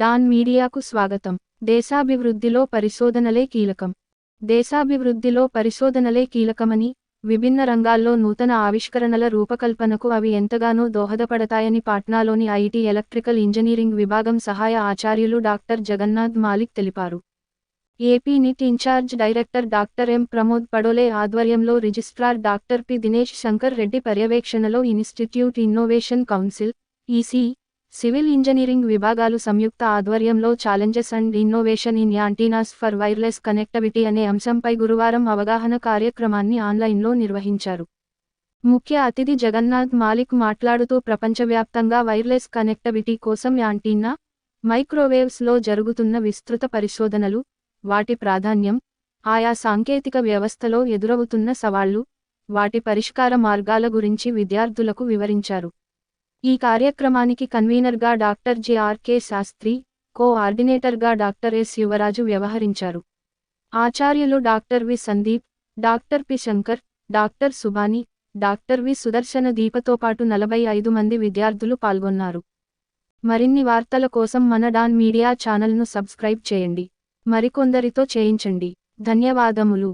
Don మీడియాకు స్వాగతం. దేశాభివృద్ధిలో పరిశోధనలే కీలకం. దేశాభివృద్ధిలో పరిశోధనలే కీలకమని విభిన్న రంగాల్లో నూతన ఆవిష్కరణల రూపకల్పనకు అవి ఎంతగానో దోహదపడతాయని పాట్నాలోని ఐటీ ఎలక్ట్రికల్ ఇంజనీరింగ్ విభాగం సహాయ ఆచార్యులు డాక్టర్ జగన్నాథ్ మాలిక్ తెలిపారు. AP NIT in charge director doctor M Pramod Padole ఆధ్వర్యంలో registrar doctor P. Dinesh Shankar Reddy పర్యవేక్షణలో institute innovation council EC civil engineering విభాగాలు సంయుక్త ఆధ్వర్యంలో challenges and innovation in antennas for wireless connectivity అనే అంశంపై గురువారం అవగాహన కార్యక్రమాన్ని ఆన్లైన్లో నిర్వహించారు. ముఖ్య అతిథి జగన్నాథ్ మాలిక్ మాట్లాడుతూ ప్రపంచవ్యాప్తంగా వైర్లెస్ కనెక్టివిటీ కోసం యాంటీనా మైక్రోవేవ్స్లో జరుగుతున్న విస్తృత పరిశోధనలు వాటి ప్రాధాన్యం ఆయా సాంకేతిక వ్యవస్థలో ఎదురవుతున్న సవాళ్ళు వాటి పరిష్కార మార్గాల గురించి విద్యార్థులకు వివరించారు. ఈ కార్యక్రమానికి కన్వీనర్గా డాక్టర్ జేఆర్కే శాస్త్రి కోఆర్డినేటర్గా డాక్టర్ ఎస్ యువరాజు వ్యవహరించారు. ఆచార్యులు doctor V Sandeep doctor P Shankar doctor Subani doctor V Sudarshana దీపతో పాటు నలభై ఐదు మంది విద్యార్థులు పాల్గొన్నారు. మరిన్ని వార్తల కోసం మన డాన్ మీడియా ఛానల్ను సబ్స్క్రైబ్ చేయండి. మరికొందరితో చేయించండి. ధన్యవాదములు.